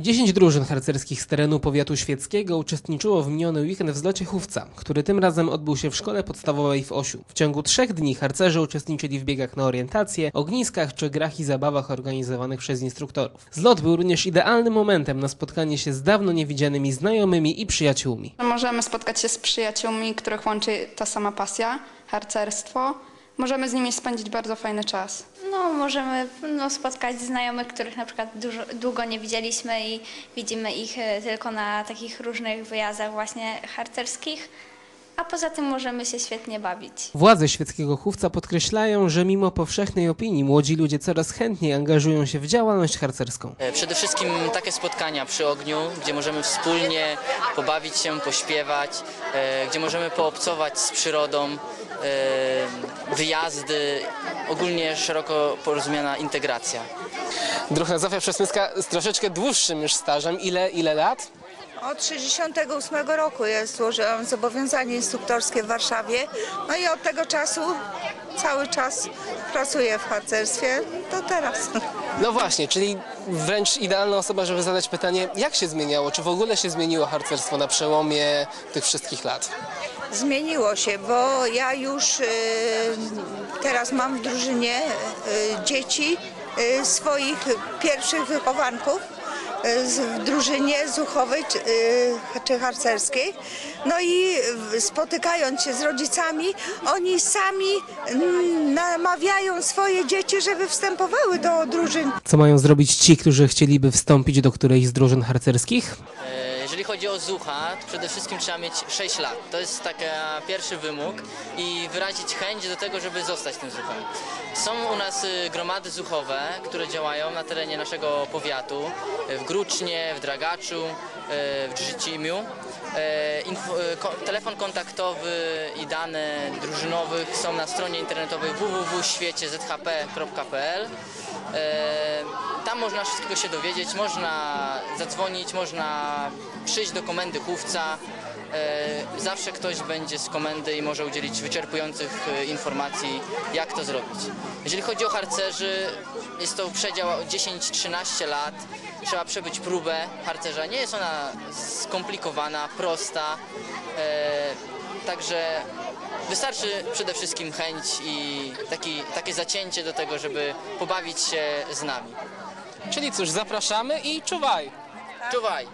10 drużyn harcerskich z terenu powiatu świeckiego uczestniczyło w miniony weekend w zlocie Chówca, który tym razem odbył się w szkole podstawowej w Osiu. W ciągu trzech dni harcerze uczestniczyli w biegach na orientację, ogniskach czy grach i zabawach organizowanych przez instruktorów. Zlot był również idealnym momentem na spotkanie się z dawno niewidzianymi znajomymi i przyjaciółmi. Możemy spotkać się z przyjaciółmi, których łączy ta sama pasja, harcerstwo. Możemy z nimi spędzić bardzo fajny czas. No, możemy no, spotkać znajomych, których na przykład dużo, długo nie widzieliśmy i widzimy ich e, tylko na takich różnych wyjazdach właśnie harcerskich, a poza tym możemy się świetnie bawić. Władze świeckiego chówca podkreślają, że mimo powszechnej opinii młodzi ludzie coraz chętniej angażują się w działalność harcerską. E, Przede wszystkim takie spotkania przy ogniu, gdzie możemy wspólnie pobawić się, pośpiewać, e, gdzie możemy poobcować z przyrodą, wyjazdy, ogólnie szeroko porozumiana integracja. Druha Zofia Przesmycka z troszeczkę dłuższym już stażem. Ile, ile lat? Od 68 roku ja złożyłam zobowiązanie instruktorskie w Warszawie. No i od tego czasu cały czas pracuję w harcerstwie. To teraz. No właśnie, czyli wręcz idealna osoba, żeby zadać pytanie, jak się zmieniało, czy w ogóle się zmieniło harcerstwo na przełomie tych wszystkich lat? Zmieniło się, bo ja już y, teraz mam w drużynie y, dzieci y, swoich pierwszych wychowanków w drużynie zuchowej czy, harcerskiej. No i spotykając się z rodzicami, oni sami mm, namawiają swoje dzieci, żeby wstępowały do drużyn. Co mają zrobić ci, którzy chcieliby wstąpić do którejś z drużyn harcerskich? Jeżeli chodzi o zucha, to przede wszystkim trzeba mieć 6 lat. To jest taki pierwszy wymóg i wyrazić chęć do tego, żeby zostać tym zuchem. Są u nas y, gromady zuchowe, które działają na terenie naszego powiatu, y, w Grucznie, w Dragaczu, y, w Drzycimiu. Telefon kontaktowy i dane drużynowych są na stronie internetowej www.świeciezhp.pl. Tam można wszystkiego się dowiedzieć, można zadzwonić, można przyjść do komendy chówca. E, Zawsze ktoś będzie z komendy i może udzielić wyczerpujących e, informacji, jak to zrobić. Jeżeli chodzi o harcerzy, jest to przedział 10-13 lat. Trzeba przebyć próbę harcerza. Nie jest ona skomplikowana, prosta. E, Także wystarczy przede wszystkim chęć i taki, takie zacięcie do tego, żeby pobawić się z nami. Czyli cóż, zapraszamy i czuwaj! Czuwaj!